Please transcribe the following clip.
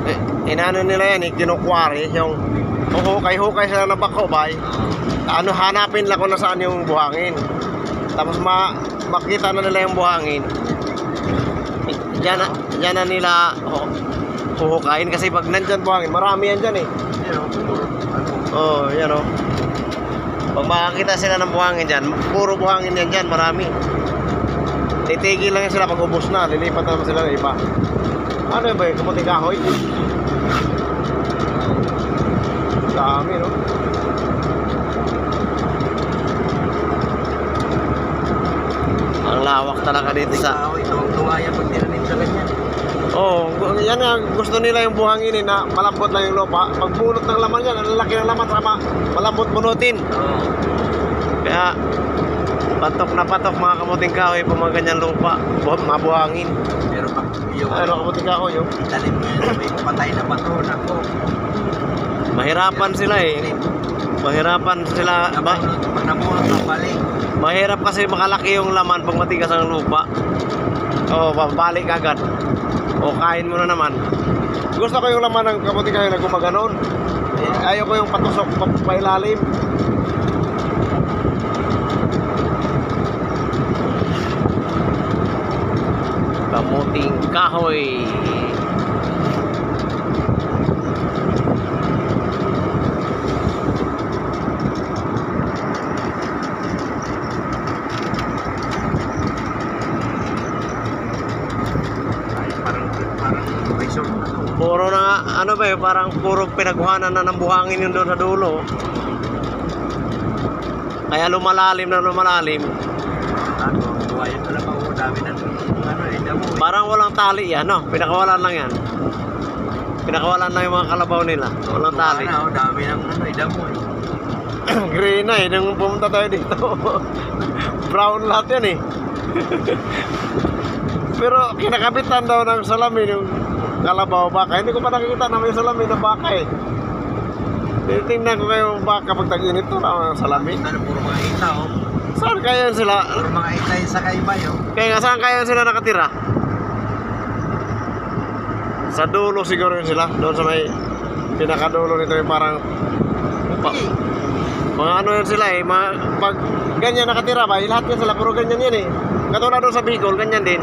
Okay. Inano nila yan eh, kinukwari, yung hukay-hukay sila ng bako. Ano, hanapin lang kung nasaan yung buhangin. Tapos ma makita na nila yung buhangin. Diyan na, diyan na nila oh, huhukayin kasi pag nandyan buhangin, marami yan dyan eh. Oh, yan oh. Pag makakita sila ng buhangin dyan, puro buhangin yan dyan, marami. Titigil lang sila pag ubos na, lilipat naman sila ng iba. Ano ba yun? Kamuting kahoy? Dami, no? Ang lawak talaga dito sa... ito ang tuwaya pag tinanim sa ganyan. Oo, oh, yan nga, gusto nila yung buhangin eh, na malambot lang yung lupa. Pag bunot ng laman yan, ang lalaki ng laman, saka malambot bunutin. Oo. Kaya, patok na patok mga kamuting kahoy pag mga ganyan lupa, bu- mabuhangin. Pero pag yung Ano kamuting kahoy, oh? talim mo yan, may patay na bato, nako. Mahirapan sila eh. Mahirapan sila. Ba, pag nabunot, mabalik. mahirap kasi makalaki yung laman pag matigas ang lupa. Oo, oh, babalik agad. O kain mo na naman. Gusto ko yung laman ng kamuting kahoy na gumaganon. Eh, ayaw ko yung patusok pa, pailalim. Kamuting kahoy. Na. Puro na ano ba yun, parang puro pinagkuhanan na ng buhangin yun doon sa dulo. Kaya lumalalim na lumalalim. Ano, ang tuwaya talaga ako, dami ng, ano, eh, damo. eh. Parang walang tali yan, no? Pinakawalan lang yan. Pinakawalan lang yung mga kalabaw nila. Walang tali. Tuwa na, oh, dami ng, ano, eh, damo eh. Green na eh, nung pumunta tayo dito. Brown lahat yan eh. Pero kinakabitan daw ng salamin yung kalabaw baka. Hindi ko pa nakikita na may salamin na baka eh. Titingnan ko kayo baka pag tag-init to na salamin. Ano, puro mga ita, oh. Saan kaya sila? Puro mga ita yung sa kaibay, oh. Kaya nga saan kaya sila nakatira? Sa dulo siguro yun sila. Doon sa may pinakadulo nito yung parang pa, mga ano yun sila eh. Mga, pag ganyan nakatira ba, eh, lahat yan sila puro ganyan yan eh. Katulad doon sa Bicol, ganyan din.